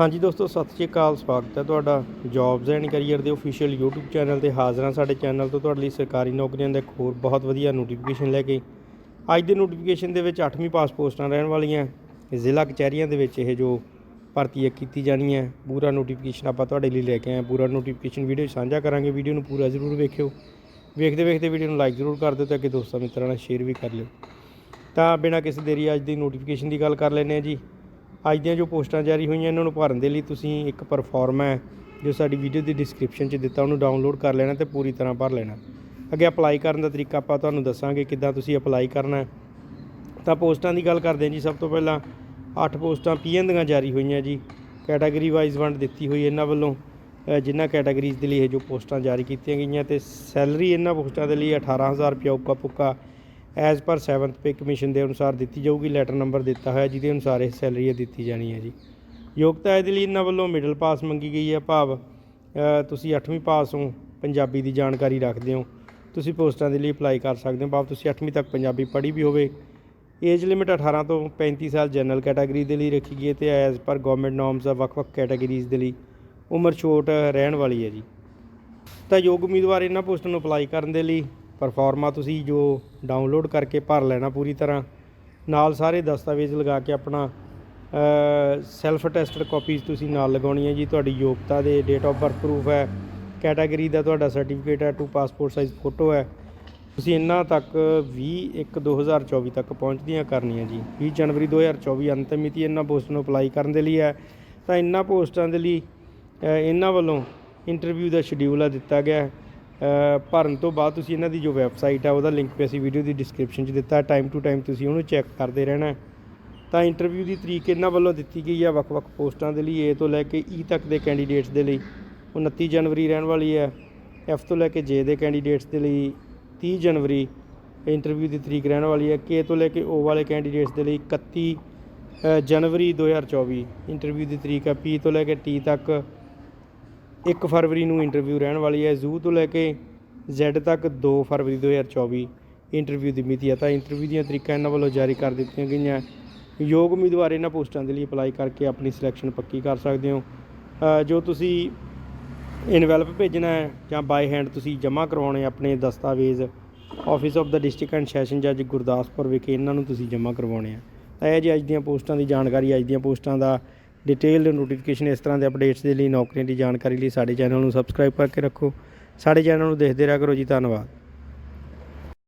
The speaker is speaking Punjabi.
ਹਾਂਜੀ ਦੋਸਤੋ, ਸਤਿ ਸ਼੍ਰੀ ਅਕਾਲ, ਸਵਾਗਤ ਹੈ ਤੁਹਾਡਾ ਜੌਬਸ ਐਂਡ ਕੈਰੀਅਰ ਦੇ ਅਫੀਸ਼ੀਅਲ YouTube ਚੈਨਲ ਤੇ ਹਾਜ਼ਰ ਹਾਂ ਸਾਡੇ ਚੈਨਲ ਤੋਂ ਤੁਹਾਡੇ ਲਈ ਸਰਕਾਰੀ ਨੌਕਰੀਆਂ ਦਾ ਇੱਕ ਹੋਰ ਬਹੁਤ ਵਧੀਆ ਨੋਟੀਫਿਕੇਸ਼ਨ ਲੈ ਕੇ। ਅੱਜ ਦੇ ਨੋਟੀਫਿਕੇਸ਼ਨ ਦੇ ਵਿੱਚ 8ਵੀਂ ਪਾਸ ਪੋਸਟਾਂ ਰਹਿਣ ਵਾਲੀਆਂ ਜ਼ਿਲ੍ਹਾ ਕਚਹਿਰੀਆਂ ਦੇ ਵਿੱਚ ਇਹ ਜੋ ਭਰਤੀ ਹੈ, ਕੀਤੀ ਜਾਣੀ ਹੈ। ਪੂਰਾ ਨੋਟੀਫਿਕੇਸ਼ਨ ਆਪਾਂ ਤੁਹਾਡੇ ਲਈ ਲੈ ਕੇ ਆਏ ਪੂਰਾ ਨੋਟੀਫਿਕੇਸ਼ਨ ਵੀਡੀਓ ਸਾਂਝਾ ਕਰਾਂਗੇ। ਵੀਡੀਓ ਨੂੰ ਪੂਰਾ ਜ਼ਰੂਰ ਵੇਖਿਓ। ਵੇਖਦੇ ਵੇਖਦੇ ਵੀਡੀਓ ਨੂੰ ਲਾਈਕ ਜ਼ਰੂਰ ਕਰ ਦਿਓ ਤੇ ਅੱਗੇ ਦੋਸਤਾਂ ਮਿੱਤਰਾਂ ਨਾਲ ਸ਼ੇਅਰ ਵੀ ਕਰ ਲਿਓ। ਤਾਂ ਬਿਨਾਂ ਕਿਸੇ ਦੇਰੀ ਅੱਜ ਦੀ ਨੋਟੀਫਿਕੇਸ਼ਨ ਦੀ ਗੱਲ ਕਰ ਲੈਂਦੇ ਹਾਂ ਜੀ। ਅੱਜ ਦੀਆਂ ਜੋ ਪੋਸਟਾਂ ਜਾਰੀ ਹੋਈਆਂ, ਇਹਨਾਂ ਨੂੰ ਭਰਨ ਦੇ ਲਈ ਤੁਸੀਂ ਇੱਕ ਪਰਫਾਰਮਾ ਹੈ, ਜੋ ਸਾਡੀ ਵੀਡੀਓ ਦੀ ਡਿਸਕ੍ਰਿਪਸ਼ਨ 'ਚ ਦਿੱਤਾ, ਉਹਨੂੰ ਡਾਊਨਲੋਡ ਕਰ ਲੈਣਾ ਤੇ ਪੂਰੀ ਤਰ੍ਹਾਂ ਭਰ ਲੈਣਾ। ਅੱਗੇ ਅਪਲਾਈ ਕਰਨ ਦਾ ਤਰੀਕਾ ਆਪਾਂ ਤੁਹਾਨੂੰ ਦੱਸਾਂਗੇ ਕਿੱਦਾਂ ਤੁਸੀਂ ਅਪਲਾਈ ਕਰਨਾ ਹੈ। ਤਾਂ ਪੋਸਟਾਂ ਦੀ ਗੱਲ ਕਰਦੇ ਹਾਂ ਜੀ, ਸਭ ਤੋਂ ਪਹਿਲਾਂ 8 ਪੋਸਟਾਂ ਪੀਐਨ ਦੀਆਂ ਜਾਰੀ ਹੋਈਆਂ ਜੀ। ਕੈਟਾਗਰੀ ਵਾਈਜ਼ ਵੰਡ ਦਿੱਤੀ ਹੋਈ ਇਹਨਾਂ ਵੱਲੋਂ ਜਿਨ੍ਹਾਂ ਕੈਟਾਗਰੀਜ਼ ਦੇ ਲਈ ਇਹ ਜੋ ਪੋਸਟਾਂ ਜਾਰੀ ਕੀਤੀਆਂ ਗਈਆਂ ਤੇ ਸੈਲਰੀ ਇਹਨਾਂ ਪੋਸਟਾਂ ਦੇ ਲਈ 18000 ਰੁਪਇਆ ਉੱਕਾ ਪੁੱਕਾ as per 7th pay commission ਦੇ ਅਨੁਸਾਰ ਦਿੱਤੀ ਜਾਊਗੀ ਲੈਟਰ ਨੰਬਰ ਦਿੱਤਾ ਹੋਇਆ, ਜਿਹਦੇ ਅਨੁਸਾਰ ਇਹ ਸੈਲਰੀ ਦਿੱਤੀ ਜਾਣੀ ਹੈ ਜੀ। ਯੋਗਤਾ ਇਹਦੇ ਲਈ ਇਹਨਾਂ ਵੱਲੋਂ ਮਿਡਲ ਪਾਸ ਮੰਗੀ ਗਈ ਹੈ, ਭਾਵ ਤੁਸੀਂ 8ਵੀਂ ਪਾਸ ਹੋ, ਪੰਜਾਬੀ ਦੀ ਜਾਣਕਾਰੀ ਰੱਖਦੇ ਹੋ, ਤੁਸੀਂ ਪੋਸਟਾਂ ਦੇ ਲਈ ਅਪਲਾਈ ਕਰ ਸਕਦੇ ਹੋ, ਭਾਵ ਤੁਸੀਂ 8ਵੀਂ ਤੱਕ ਪੰਜਾਬੀ ਪੜ੍ਹੀ ਵੀ ਹੋਵੇ। ਏਜ ਲਿਮਿਟ 18 ਤੋਂ 35 ਸਾਲ ਜਨਰਲ ਕੈਟਾਗਰੀ ਦੇ ਲਈ ਰੱਖੀ ਗਈ ਹੈ ਤੇ ਐਜ਼ ਪਰ ਗਵਰਨਮੈਂਟ ਨੋਰਮਸ ਆ, ਵੱਖ-ਵੱਖ ਕੈਟਾਗਰੀਜ਼ ਦੇ ਲਈ ਉਮਰ ਛੋਟ ਰਹਿਣ ਵਾਲੀ ਹੈ ਜੀ। ਤਾਂ ਯੋਗ ਉਮੀਦਵਾਰ ਇਹਨਾਂ ਪੋਸਟਾਂ ਨੂੰ ਅਪਲਾਈ ਕਰਨ ਦੇ ਲਈ ਪਰਫਾਰਮਾ ਤੁਸੀਂ ਜੋ ਡਾਊਨਲੋਡ ਕਰਕੇ ਭਰ ਲੈਣਾ ਪੂਰੀ ਤਰ੍ਹਾਂ, ਨਾਲ ਸਾਰੇ ਦਸਤਾਵੇਜ਼ ਲਗਾ ਕੇ ਆਪਣਾ ਸੈਲਫ ਟੈਸਟਡ ਕਾਪੀਜ਼ ਤੁਸੀਂ ਨਾਲ ਲਗਾਉਣੀ ਹੈ ਜੀ। ਤੁਹਾਡੀ ਯੋਗਤਾ ਦੇ ਡੇਟ ਆਫ ਬਰਥ ਪ੍ਰੂਫ ਹੈ ਕੈਟਾਗਰੀ ਦਾ ਤੁਹਾਡਾ ਸਰਟੀਫਿਕੇਟ ਹੈ ਟੂ ਪਾਸਪੋਰਟ ਸਾਈਜ਼ ਫੋਟੋ ਹੈ। ਤੁਸੀਂ ਇਹਨਾਂ ਤੱਕ 20 1 2024 ਤੱਕ ਪਹੁੰਚਦੀਆਂ ਕਰਨੀਆਂ ਜੀ। 20 ਜਨਵਰੀ 2024 ਅੰਤਿਮ ਮਿਤੀ ਇਹਨਾਂ ਪੋਸਟ ਨੂੰ ਅਪਲਾਈ ਕਰਨ ਦੇ ਲਈ ਹੈ। ਤਾਂ ਇਹਨਾਂ ਪੋਸਟਾਂ ਦੇ ਲਈ ਇਹਨਾਂ ਵੱਲੋਂ ਇੰਟਰਵਿਊ ਦਾ ਸ਼ਡਿਊਲ ਆ ਦਿੱਤਾ ਗਿਆ ਹੈ। ਭਰਨ ਤੋਂ ਬਾਅਦ ਤੁਸੀਂ ਇਹਨਾਂ ਦੀ ਜੋ ਵੈਬਸਾਈਟ ਆ ਉਹਦਾ ਲਿੰਕ ਵੀ ਅਸੀਂ ਵੀਡੀਓ ਦੀ ਡਿਸਕ੍ਰਿਪਸ਼ਨ 'ਚ ਦਿੱਤਾ। ਟਾਈਮ ਟੂ ਟਾਈਮ ਤੁਸੀਂ ਉਹਨੂੰ ਚੈੱਕ ਕਰਦੇ ਰਹਿਣਾ। ਤਾਂ ਇੰਟਰਵਿਊ ਦੀ ਤਰੀਕ ਇਹਨਾਂ ਵੱਲੋਂ ਦਿੱਤੀ ਗਈ ਆ ਵੱਖ-ਵੱਖ ਪੋਸਟਾਂ ਦੇ ਲਈ। ਏ ਤੋਂ ਲੈ ਕੇ ਈ ਤੱਕ ਦੇ ਕੈਂਡੀਡੇਟਸ ਦੇ ਲਈ। 29 ਜਨਵਰੀ ਰਹਿਣ ਵਾਲੀ ਹੈ ਐਫ ਤੋਂ ਲੈ ਕੇ ਜੇ ਦੇ ਕੈਂਡੀਡੇਟਸ ਦੇ ਲਈ 30 ਜਨਵਰੀ ਇੰਟਰਵਿਊ ਦੀ ਤਰੀਕ ਰਹਿਣ ਵਾਲੀ ਹੈ ਕੇ ਤੋਂ ਲੈ ਕੇ ਓ ਵਾਲੇ ਕੈਂਡੀਡੇਟਸ ਦੇ ਲਈ 31 ਅ, ਜਨਵਰੀ 2024 ਇੰਟਰਵਿਊ ਦੀ ਤਰੀਕ ਹੈ ਪੀ ਤੋਂ ਲੈ ਕੇ ਟੀ ਤੱਕ 1 ਫਰਵਰੀ ਨੂੰ ਇੰਟਰਵਿਊ ਰਹਿਣ ਵਾਲੀ ਹੈ। ਜ਼ੂ ਤੋਂ ਲੈ ਕੇ ਜ਼ੈਡ ਤੱਕ 2 ਫਰਵਰੀ 2024 ਇੰਟਰਵਿਊ ਦੀ ਮਿਤੀ ਹੈ। ਤਾਂ ਇੰਟਰਵਿਊ ਦੀਆਂ ਤਰੀਕਾਂ ਇਹਨਾਂ ਵੱਲੋਂ ਜਾਰੀ ਕਰ ਦਿੱਤੀਆਂ ਗਈਆਂ। ਯੋਗ ਉਮੀਦਵਾਰ ਇਹਨਾਂ ਪੋਸਟਾਂ ਦੇ ਲਈ ਅਪਲਾਈ ਕਰਕੇ ਆਪਣੀ ਸਿਲੈਕਸ਼ਨ ਪੱਕੀ ਕਰ ਸਕਦੇ ਹੋ। ਜੋ ਤੁਸੀਂ ਇਨਵੈਲਪ ਭੇਜਣਾ ਹੈ ਜਾਂ ਬਾਈ ਹੈਂਡ ਤੁਸੀਂ ਜਮ੍ਹਾਂ ਕਰਵਾਉਣੇ ਆਪਣੇ ਦਸਤਾਵੇਜ਼ ਆਫਿਸ ਆਫ ਦਾ ਡਿਸਟ੍ਰਿਕਟ ਐਂਡ ਸੈਸ਼ਨ ਜੱਜ ਗੁਰਦਾਸਪੁਰ ਵਿਖੇ ਇਹਨਾਂ ਨੂੰ ਤੁਸੀਂ ਜਮ੍ਹਾਂ ਕਰਵਾਉਣੇ ਆ। ਤਾਂ ਇਹ ਜੀ ਅੱਜ ਦੀਆਂ ਪੋਸਟਾਂ ਦੀ ਜਾਣਕਾਰੀ, ਅੱਜ ਦੀਆਂ ਪੋਸਟਾਂ ਦਾ ਡਿਟੇਲਡ ਨੋਟੀਫਿਕੇਸ਼ਨ ਇਸ ਤਰ੍ਹਾਂ ਦੇ ਅਪਡੇਟਸ ਦੇ ਲਈ ਨੌਕਰੀਆਂ ਦੀ ਜਾਣਕਾਰੀ ਲਈ ਸਾਡੇ ਚੈਨਲ ਨੂੰ ਸਬਸਕ੍ਰਾਈਬ ਕਰਕੇ ਰੱਖੋ। ਸਾਡੇ ਚੈਨਲ ਨੂੰ ਦੇਖਦੇ ਰਿਹਾ ਕਰੋ ਜੀ। ਧੰਨਵਾਦ।